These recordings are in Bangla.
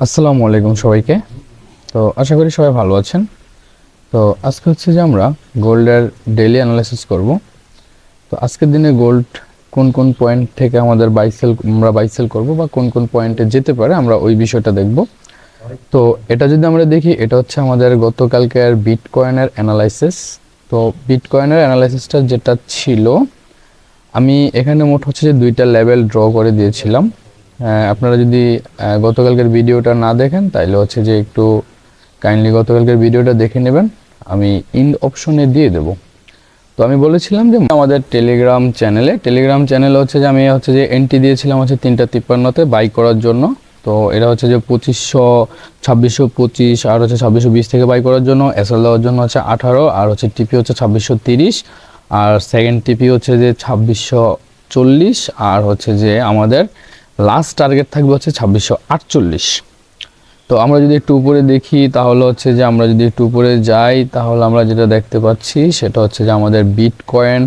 আসসালামু আলাইকুম সবাইকে। তো আশা করি সবাই ভালো আছেন। তো আজকে হচ্ছে যে আমরা গোল্ডের ডেইলি অ্যানালাইসিস করব। তো আজকের দিনে গোল্ড কোন কোন পয়েন্ট থেকে আমাদের বাইসেল আমরা বাইসেল করব বা কোন কোন পয়েন্টে যেতে পারে আমরা ওই বিষয়টা দেখব। তো এটা যদি আমরা দেখি, এটা হচ্ছে আমাদের গতকালকের বিটকয়েনের অ্যানালাইসিস তো বিটকয়েনের অ্যানালাইসিসটা যেটা ছিল, আমি এখানে মোট হচ্ছে যে দুইটা লেভেল ড্র করে দিয়েছিলাম। আপনারা যদি গতকালকের ভিডিওটা না দেখেন তাহলে হচ্ছে যে একটু কাইন্ডলি গতকালকের ভিডিওটা দেখে নেবেন। আমি ইন অপশনে দিয়ে দেব। তো আমি বলেছিলাম যে আমাদের টেলিগ্রাম চ্যানেলে টেলিগ্রাম চ্যানেলে হচ্ছে যে আমি হচ্ছে যে এন্ট্রি দিয়েছিলাম হচ্ছে তিনটা তিপ্পান্নতে বাই করার জন্য। তো এটা হচ্ছে যে পঁচিশশো, ছাব্বিশশো পঁচিশ, আর হচ্ছে ছাব্বিশশো বিশ থেকে বাই করার জন্য এসএল দেওয়ার জন্য হচ্ছে আঠারো, আর হচ্ছে টিপি হচ্ছে ছাব্বিশশো তিরিশ, আর সেকেন্ড টিপি হচ্ছে যে ছাব্বিশশো চল্লিশ, আর হচ্ছে যে আমাদের লাস্ট টার্গেট থাকবে হচ্ছে ছাব্বিশশো আটচল্লিশ। তো আমরা যদি একটু উপরে দেখি, তাহলে হচ্ছে যে আমরা যদি একটু উপরে যাই, তাহলে আমরা যেটা দেখতে পাচ্ছি, সেটা হচ্ছে যে আমাদের বিটকয়েন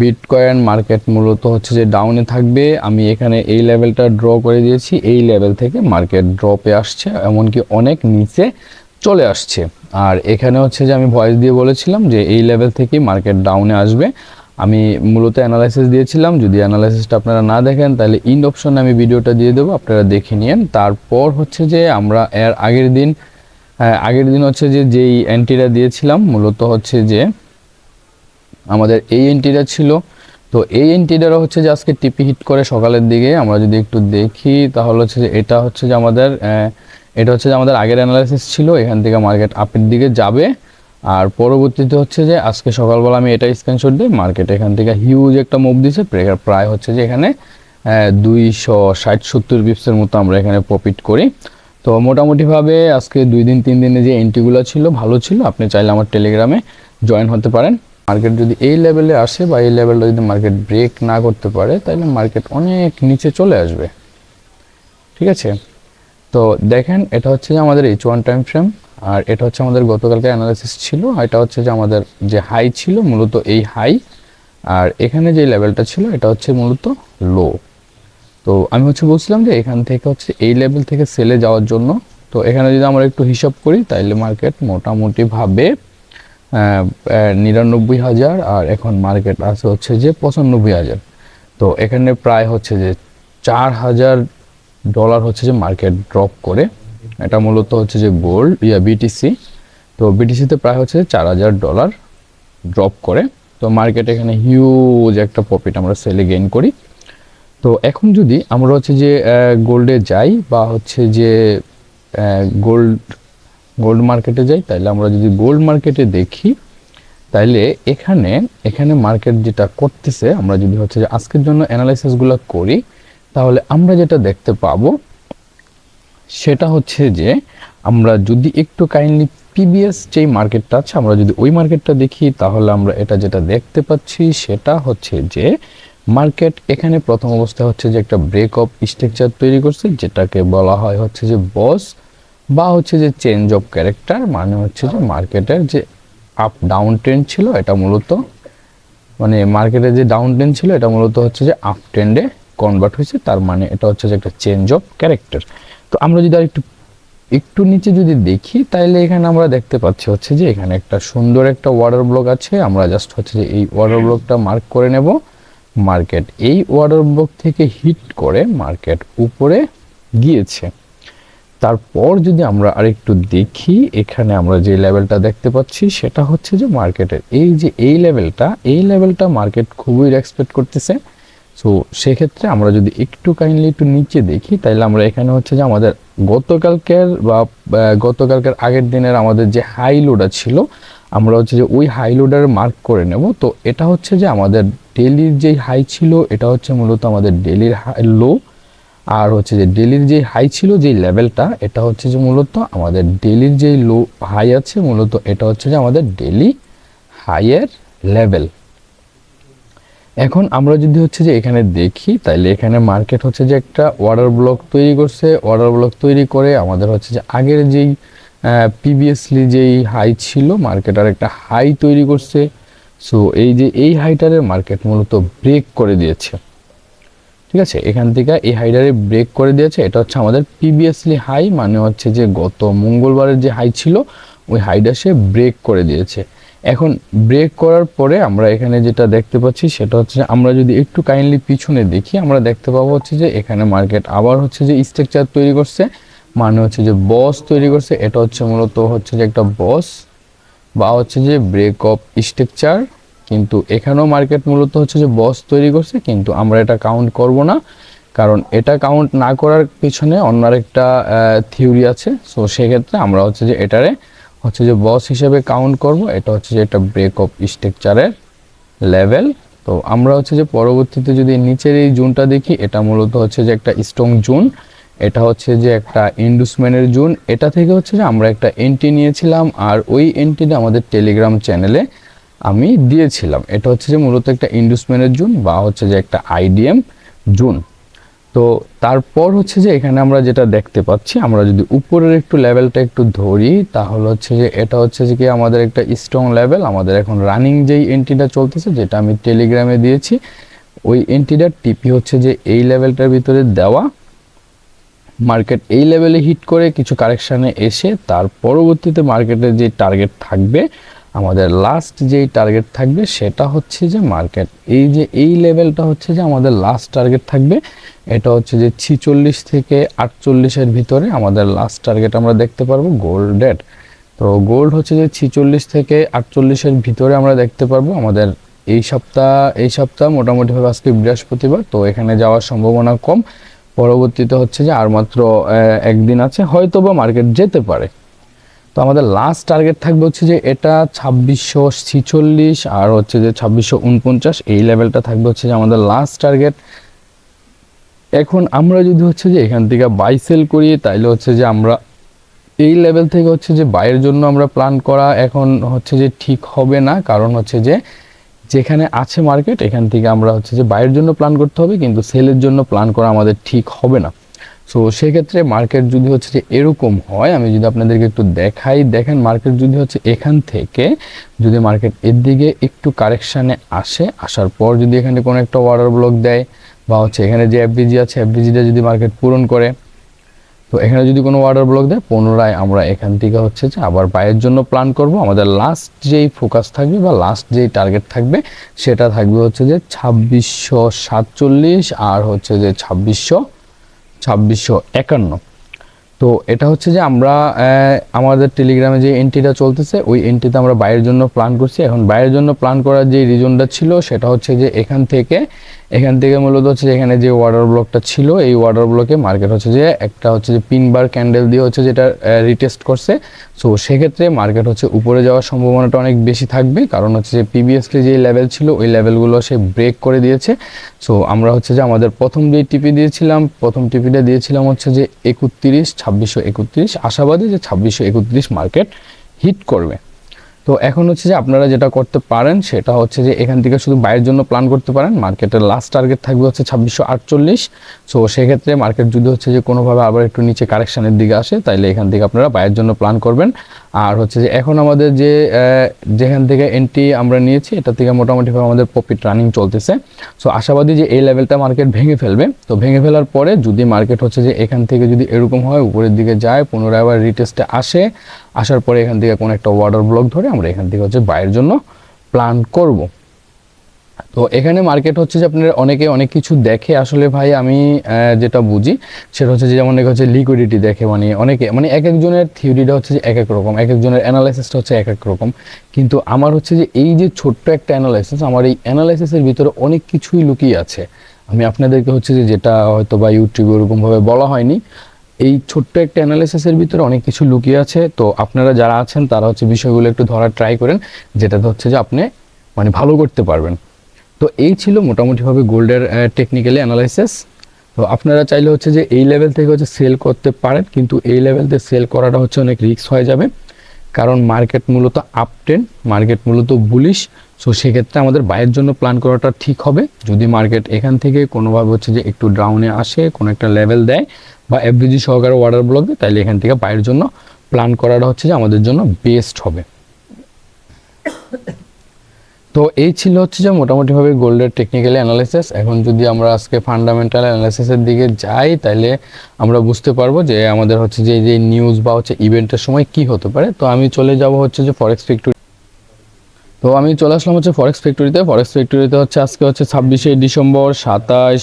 বিটকয়েন মার্কেট মূলত হচ্ছে যে ডাউনে থাকবে। আমি এখানে এই লেভেলটা ড্র করে দিয়েছি, এই লেভেল থেকে মার্কেট ড্রপে আসছে, এমনকি অনেক নিচে চলে আসছে। আর এখানে হচ্ছে যে আমি ভয়েস দিয়ে বলেছিলাম যে এই লেভেল থেকে মার্কেট ডাউনে আসবে। আমি মূলত অ্যানালাইসিস দিয়েছিলাম। যদি অ্যানালাইসিসটা আপনারা না দেখেন তাহলে ইন্ড অপশনে আমি ভিডিওটা দিয়ে দেবো আপনারা দেখে নিন তারপর হচ্ছে যে আমরা এর আগের দিন আহ, আগের দিন হচ্ছে যে যেই এন্ট্রিটা দিয়েছিলাম মূলত হচ্ছে যে আমাদের এই এন্ট্রিটা ছিল। তো এই এন্ট্রিটারও হচ্ছে যে আজকে টিপি হিট করে সকালের দিকে। আমরা যদি একটু দেখি তাহলে হচ্ছে যে এটা হচ্ছে যে আমাদের এটা হচ্ছে যে আমাদের আগের অ্যানালাইসিস ছিল। এখান থেকে মার্কেট আপের দিকে যাবে। আর পরবর্তীতে হচ্ছে যে আজকে সকালবেলা আমি এটা স্ক্রিনশট দিই মার্কেট এখান থেকে হিউজ একটা মুভ দিছে প্রে- প্রায় হচ্ছে যে এখানে দুইশো ষাট সত্তর বিপসের মতো আমরা এখানে প্রফিট করি। তো মোটামুটিভাবে আজকে দুই দিন, তিন দিনে যে এন্ট্রিগুলো ছিল, ভালো ছিল। আপনি চাইলে আমার টেলিগ্রামে জয়েন হতে পারেন। মার্কেট যদি এই লেভেলে আসে বা এই লেভেলটা যদি মার্কেট ব্রেক না করতে পারে, তাহলে মার্কেট অনেক নিচে চলে আসবে। ঠিক আছে? তো দেখেন, এটা হচ্ছে যে আমাদের এইচ ওয়ান টাইম ফ্রেম আর এটা হচ্ছে আমাদের গতকালকে অ্যানালাইসিস ছিল এটা হচ্ছে যে আমাদের যে হাই ছিল, মূলত এই হাই আর এখানে যে লেভেলটা ছিল, এটা হচ্ছে মূলত লো তো আমি হচ্ছে বলছিলাম যে এখান থেকে হচ্ছে এই লেভেল থেকে সেলে যাওয়ার জন্য, তো এখানে যদি আমরা একটু হিসাব করি, তাইলে মার্কেট মোটামুটিভাবে নিরানব্বই হাজার, আর এখন মার্কেট আছে হচ্ছে যে পঁচানব্বই হাজার। তো এখানে প্রায় হচ্ছে যে চার হাজার ডলার হচ্ছে যে মার্কেট ড্রপ করে। এটা মূলত হচ্ছে যে গোল্ড ইয়া বিটিসি তো বিটিসিতে প্রায় হচ্ছে চার হাজার ডলার ড্রপ করে। তো মার্কেটে এখানে হিউজ একটা প্রফিট আমরা সেলে গেইন করি। তো এখন যদি আমরা হচ্ছে যে গোল্ডে যাই বা হচ্ছে যে গোল্ড গোল্ড মার্কেটে যাই তাহলে আমরা যদি গোল্ড মার্কেটে দেখি, তাইলে এখানে এখানে মার্কেট যেটা করতেছে, আমরা যদি হচ্ছে যে আজকের জন্য অ্যানালাইসিসগুলো করি, তাহলে আমরা যেটা দেখতে পাবো সেটা হচ্ছে যে, আমরা যদি একটু কাইন্ডলি পিবিএস যেই মার্কেটটা আছে, আমরা যদি ওই মার্কেটটা দেখি, তাহলে আমরা এটা যেটা দেখতে পাচ্ছি, সেটা হচ্ছে যে মার্কেট এখানে প্রথম অবস্থায় হচ্ছে যে একটা ব্রেক অফ স্ট্রাকচার তৈরি করছে, যেটাকে বলা হয় হচ্ছে যে বস বা হচ্ছে যে চেঞ্জ অফ ক্যারেক্টার মানে হচ্ছে যে মার্কেটের যে আপ ডাউন ট্রেন্ড ছিল, এটা মূলত মানে মার্কেটের যে ডাউন ট্রেন্ড ছিল, এটা মূলত হচ্ছে যে আপ ট্রেন্ডে কনভার্ট হয়েছে তার মানে এটা হচ্ছে যে একটা চেঞ্জ অফ ক্যারেক্টার তো আমরা যদি আর একটু একটু নিচে যদি দেখি তাহলে এখানে আমরা দেখতে পাচ্ছি হচ্ছে যে এখানে একটা সুন্দর একটা ওয়াটার ব্লক আছে। আমরা জাস্ট হচ্ছে যে এই ওয়াটার ব্লকটা মার্ক করে নেব। মার্কেট এই ওয়াটার ব্লক থেকে হিট করে মার্কেট উপরে গিয়েছে। তারপর যদি আমরা আরেকটু দেখি এখানে আমরা যে লেভেলটা দেখতে পাচ্ছি সেটা হচ্ছে যে মার্কেটের এই যে এই লেভেলটা এই লেভেলটা মার্কেট খুবই রেসপেক্ট করতেছে। সো সেক্ষেত্রে আমরা যদি একটু কাইন্ডলি একটু নিচে দেখি তাহলে আমরা এখানে হচ্ছে যে আমাদের গতকালকের বা গতকালকের আগের দিনের আমাদের যে হাই লোডা ছিল, আমরা হচ্ছে যে ওই হাই লোডার মার্ক করে নেব। তো এটা হচ্ছে যে আমাদের ডেলির যেই হাই ছিল, এটা হচ্ছে মূলত আমাদের ডেলির হাই লো আর হচ্ছে যে ডেলির যে হাই ছিল যেই লেভেলটা এটা হচ্ছে যে মূলত আমাদের ডেলির যেই লো হাই আছে, মূলত এটা হচ্ছে যে আমাদের ডেলি হাইয়ের লেভেল এখন আমরা যদি হচ্ছে যে এখানে দেখি, তাইলে এখানে মার্কেট হচ্ছে যে একটা অর্ডার ব্লক তৈরি করছে। অর্ডার ব্লক তৈরি করে আমাদের হচ্ছে যে আগের যেই প্রিভিয়াসলি যেই হাই ছিল মার্কেট আর একটা হাই তৈরি করছে। সো এই যে এই হাইটারের মার্কেট মূলত ব্রেক করে দিয়েছে। ঠিক আছে? এখান থেকে এই হাইডারে ব্রেক করে দিয়েছে। এটা হচ্ছে আমাদের প্রিভিয়াসলি হাই মানে হচ্ছে যে গত মঙ্গলবারের যে হাই ছিল, ওই হাইডা সে ব্রেক করে দিয়েছে। এখন ব্রেক করার পরে আমরা এখানে যেটা দেখতে পাচ্ছি সেটা হচ্ছে আমরা যদি একটু কাইন্ডলি পিছনে দেখি, আমরা দেখতে পাবো হচ্ছে যে এখানে মার্কেট আবার হচ্ছে যে স্ট্রাকচার তৈরি করছে। মানে হচ্ছে যে বস তৈরি করছে। এটা হচ্ছে মূলত হচ্ছে যে একটা বস বা হচ্ছে যে ব্রেক অফ স্ট্রাকচার কিন্তু এখানেও মার্কেট মূলত হচ্ছে যে বস তৈরি করছে। কিন্তু আমরা এটা কাউন্ট করব না। কারণ এটা কাউন্ট না করার পিছনে অন্য একটা থিওরি আছে। সো সেক্ষেত্রে আমরা হচ্ছে যে এটারে হচ্ছে যে বস হিসেবে কাউন্ট করব, এটা হচ্ছে যে একটা ব্রেক অফ স্ট্রাকচারের লেভেল তো আমরা হচ্ছে যে পরবর্তীতে যদি নিচের এই জোনটা দেখি, এটা মূলত হচ্ছে যে একটা স্ট্রং জোন, এটা হচ্ছে যে একটা ইন্ডুসম্যানের জোন। এটা থেকে হচ্ছে যে আমরা একটা এন্ট্রি নিয়েছিলাম, আর ওই এন্ট্রিটা আমাদের টেলিগ্রাম চ্যানেলে আমি দিয়েছিলাম। এটা হচ্ছে যে মূলত একটা ইন্ডুসম্যানের জোন বা হচ্ছে যে একটা আইডিএম জোন। তো তারপর হচ্ছে যে এখানে আমরা যেটা দেখতে পাচ্ছি, আমরা যদি উপরের একটু লেভেলটা একটু ধরি, তাহলে হচ্ছে যে এটা হচ্ছে যে কি আমাদের একটা স্ট্রং লেভেল আমাদের এখন রানিং যেই এন্ট্রিটা চলতেছে, যেটা আমি টেলিগ্রামে দিয়েছি, ওই এন্ট্রিটার টিপি হচ্ছে যে এই লেভেলটার ভিতরে দেওয়া। মার্কেট এই লেভেলে হিট করে কিছু কারেকশানে এসে, তার পরবর্তীতে মার্কেটের যে টার্গেট থাকবে আমাদের লাস্ট যেই টার্গেট থাকবে সেটা হচ্ছে যে মার্কেট এই যে এই লেভেলটা হচ্ছে যে আমাদের লাস্ট টার্গেট থাকবে, এটা হচ্ছে যে ছিচল্লিশ থেকে আটচল্লিশের ভিতরে আমাদের লাস্ট টার্গেট আমরা দেখতে পারব গোল্ড ডেট তো গোল্ড হচ্ছে যে ছিচল্লিশ থেকে আটচল্লিশের ভিতরে আমরা দেখতে পারব আমাদের এই সপ্তাহ এই সপ্তাহ মোটামুটিভাবে আজকে বৃহস্পতিবার, তো এখানে যাওয়ার সম্ভাবনা কম। পরবর্তীতে হচ্ছে যে আর মাত্র একদিন আছে হয়তো বা মার্কেট যেতে পারে। তো আমাদের লাস্ট টার্গেট থাকবে হচ্ছে যে এটা ছাব্বিশশো ছিচল্লিশ আর হচ্ছে যে ছাব্বিশশো উনপঞ্চাশ, এই লেভেলটা থাকবে হচ্ছে যে আমাদের লাস্ট টার্গেট এখন আমরা যদি হচ্ছে যে এখান থেকে বাই সেল করি, তাইলে হচ্ছে যে আমরা এই লেভেল থেকে হচ্ছে যে বাইয়ের জন্য আমরা প্ল্যান করা এখন হচ্ছে যে ঠিক হবে না। কারণ হচ্ছে যে যেখানে আছে মার্কেট এখান থেকে আমরা হচ্ছে যে বাইয়ের জন্য প্ল্যান করতে হবে, কিন্তু সেলের জন্য প্ল্যান করা আমাদের ঠিক হবে না। সো সেক্ষেত্রে মার্কেট যদি হচ্ছে যে এরকম হয়, আমি যদি আপনাদেরকে একটু দেখাই, দেখেন মার্কেট যদি হচ্ছে এখান থেকে, যদি মার্কেট এর দিকে একটু কারেকশানে আসে, আসার পর যদি এখানে কোনো একটা ওয়াটার ব্লক দেয়, বা হচ্ছে এখানে যে এফবিজি আছে এফবিজিটা যদি মার্কেট পূরণ করে, তো এখানে যদি কোনো ওয়াটার ব্লক দেয়, পুনরায় আমরা এখান থেকে হচ্ছে যে আবার বাইয়ের জন্য প্ল্যান করব। আমাদের লাস্ট যেই ফোকাস থাকবে বা লাস্ট যেই টার্গেট থাকবে, সেটা থাকবে হচ্ছে যে ছাব্বিশশো সাতচল্লিশ আর হচ্ছে যে ছাব্বিশশো ছাব্বিশশো একান্ন। তো এটা হচ্ছে যে আমরা আমাদের টেলিগ্রামে যে এন্ট্রিটা চলতেছে, ওই এন্ট্রিতে আমরা বাইরের জন্য প্ল্যান করছি। এখন বাইরের জন্য প্ল্যান করার যে রিজনটা ছিল, সেটা হচ্ছে যে এখান থেকে এখান থেকে মূলত হচ্ছে যে এখানে যে ওয়াটার ব্লকটা ছিল, এই ওয়াটার ব্লকে মার্কেট হচ্ছে যে একটা হচ্ছে যে পিন বার ক্যান্ডেল দিয়ে হচ্ছে যেটা রিটেস্ট করছে। সো সেক্ষেত্রে মার্কেট হচ্ছে উপরে যাওয়ার সম্ভাবনাটা অনেক বেশি থাকবে। কারণ হচ্ছে যে প্রিভিয়াসলি যে লেভেল ছিল, ওই লেভেলগুলো সে ব্রেক করে দিয়েছে। সো আমরা হচ্ছে যে আমাদের প্রথম যে টিপি দিয়েছিলাম, প্রথম টিপিটা দিয়েছিলাম হচ্ছে যে একত্রিশ, ছাব্বিশশো একত্রিশ। আশাবাদী যে ছাব্বিশশো একত্রিশ মার্কেট হিট করবে। তো এখন হচ্ছে যে আপনারা যেটা করতে পারেন সেটা হচ্ছে যে এখান থেকে শুধু বাইরের জন্য প্ল্যান করতে পারেন। মার্কেটের লাস্ট টার্গেট থাকবে হচ্ছে ছাব্বিশশো আটচল্লিশ। সো সেক্ষেত্রে মার্কেট যদি হচ্ছে যে কোনোভাবে আবার একটু নিচে কারেকশানের দিকে আসে, তাইলে এখান থেকে আপনারা বাইরের জন্য প্ল্যান করবেন। আর হচ্ছে যে এখন আমাদের যে যেখান থেকে এন্ট্রি আমরা নিয়েছি, এটা থেকে মোটামুটিভাবে আমাদের প্রফিট রানিং চলতেছে। সো আশাবাদী যে এই লেভেলটা মার্কেট ভেঙে ফেলবে। তো ভেঙে ফেলার পরে যদি মার্কেট হচ্ছে যে এখান থেকে যদি এরকম হয়, উপরের দিকে যায়, পুনরায় আবার রিটেস্টে আসে আসার পরে এখান থেকে কোনো একটা ওয়াটার ব্লক ধরে আমরা এখান থেকে হচ্ছে বাইরের জন্য প্ল্যান করব। তো এখানে মার্কেট হচ্ছে যে আপনার অনেকে অনেক কিছু দেখে আসলে ভাই আমি যেটা বুঝি সেটা হচ্ছে যে যেমন হচ্ছে লিকুইডিটি দেখে মানে অনেকে মানে এক একজনের থিওরিটা হচ্ছে যে এক এক রকম, এক একজনের অ্যানালাইসিসটা হচ্ছে এক এক রকম। কিন্তু আমার হচ্ছে যে এই যে ছোট্ট একটা অ্যানালাইসিস আমার এই অ্যানালাইসিসের ভিতরে অনেক কিছুই লুকিয়ে আছে। আমি আপনাদেরকে হচ্ছে যে যেটা হয়তো বা ইউটিউবে ওরকমভাবে বলা হয়নি এই ছোট্ট একটা অ্যানালিসিসের ভিতরে অনেক কিছু লুকিয়ে আছে। তো আপনারা যারা আছেন, তারা হচ্ছে বিষয়গুলো একটু ধরার ট্রাই করেন যেটাতে হচ্ছে যে আপনি মানে ভালো করতে পারবেন। তো এই ছিল মোটামুটিভাবে গোল্ডের টেকনিক্যালি অ্যানালাইসিস তো আপনারা চাইলে হচ্ছে যে এই লেভেল থেকে হচ্ছে সেল করতে পারেন, কিন্তু এই লেভেল থেকে সেল করাটা হচ্ছে অনেক রিস্ক হয়ে যাবে। কারণ মার্কেট মূলত আপটেন মার্কেট মূলত বুলিশ সো সেক্ষেত্রে আমাদের বাইয়ের জন্য প্ল্যান করাটা ঠিক হবে। যদি মার্কেট এখান থেকে কোনোভাবে হচ্ছে যে একটু ডাউনে আসে, কোনো একটা লেভেল দেয় বা এফবিজি সহকারে অর্ডার ব্লক দেয় তাহলে এখান থেকে বাইরের জন্য প্ল্যান করাটা হচ্ছে যে আমাদের জন্য বেস্ট হবে। তো এই ছিল হচ্ছে যে মোটামুটিভাবে গোল্ডের টেকনিক্যালি অ্যানালাইসিস এখন যদি আমরা আজকে ফান্ডামেন্টাল অ্যানালাইসিসের দিকে যাই তাহলে আমরা বুঝতে পারব যে আমাদের হচ্ছে যে যে নিউজ বা হচ্ছে ইভেন্টের সময় কি হতে পারে। তো আমি চলে যাব হচ্ছে যে ফরেক্স ফ্যাক্টরি তো আমি চলে আসলাম হচ্ছে ফরেক্স ফ্যাক্টরিতে ফরেক্স ফ্যাক্টরিতে হচ্ছে আজকে হচ্ছে ছাব্বিশে ডিসেম্বর সাতাশ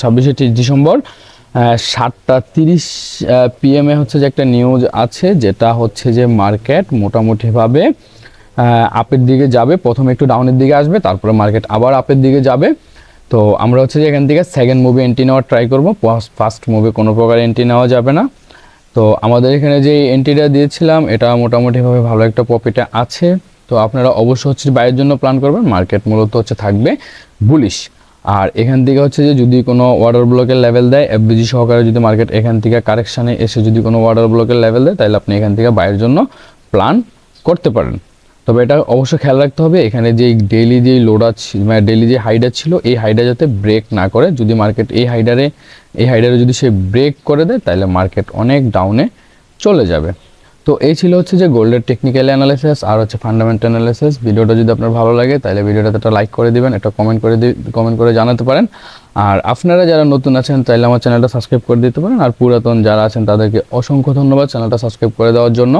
ছাব্বিশে তিরিশ ডিসেম্বর সাতটা তিরিশ পিএমে হচ্ছে যে একটা নিউজ আছে, যেটা হচ্ছে যে মার্কেট মোটামুটিভাবে আপের দিকে যাবে। প্রথমে একটু ডাউনের দিকে আসবে, তারপরে মার্কেট আবার আপের দিকে যাবে। তো আমরা হচ্ছে যে এখান থেকে সেকেন্ড মুভি এন্ট্রি নেওয়ার ট্রাই করব। ফার্স্ট মুভি কোনো প্রকার এন্ট্রি নেওয়া যাবে না। তো আমাদের এখানে যে এন্ট্রিটা দিয়েছিলাম, এটা মোটামুটিভাবে ভালো একটা প্রফিটে আছে। তো আপনারা অবশ্যই হচ্ছে বাইরের জন্য প্ল্যান করবেন। মার্কেট মূলত হচ্ছে থাকবে বুলিশ আর এখান থেকে হচ্ছে যে যদি কোনো ওয়াটার ব্লকের লেভেল দেয় এফবিজি সহকারে যদি মার্কেট এখান থেকে কারেকশানে এসে যদি কোনো ওয়াটার ব্লকের লেভেল দেয়, তাহলে আপনি এখান থেকে বাইরের জন্য প্ল্যান করতে পারেন। তবে এটা অবশ্যই খেয়াল রাখতে হবে, এখানে যে ডেইলি যে লোডা মানে ডেইলি যে হাইডার ছিল, এই হাইডার যাতে ব্রেক না করে। যদি মার্কেট এই হাইডারে এই হাইডারে যদি সে ব্রেক করে দেয়, তাহলে মার্কেট অনেক ডাউনে চলে যাবে। তো এই ছিল হচ্ছে যে গোল্ডের টেকনিক্যাল অ্যানালাইসিস আর হচ্ছে ফান্ডামেন্টাল অ্যানালাইসিস ভিডিওটা যদি আপনার ভালো লাগে, তাহলে ভিডিওটাতে একটা লাইক করে দিবেন, একটা কমেন্ট করে কমেন্ট করে জানাতে পারেন। আর আপনারা যারা নতুন আছেন তাহলে আমার চ্যানেলটা সাবস্ক্রাইব করে দিতে পারেন। আর পুরাতন যারা আছেন, তাদেরকে অসংখ্য ধন্যবাদ চ্যানেলটা সাবস্ক্রাইব করে দেওয়ার জন্য।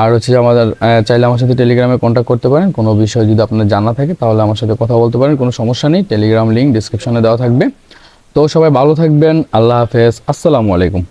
আর হচ্ছে যে আমাদের চাইলে আমার সাথে টেলিগ্রামে কন্ট্যাক্ট করতে পারেন। কোনো বিষয় যদি আপনার জানা থাকে, তাহলে আমার সাথে কথা বলতে পারেন। কোনো সমস্যা নেই টেলিগ্রাম লিঙ্ক ডিসক্রিপশনে দেওয়া থাকবে। তো সবাই ভালো থাকবেন। আল্লাহ হাফেজ। আসসালামু আলাইকুম।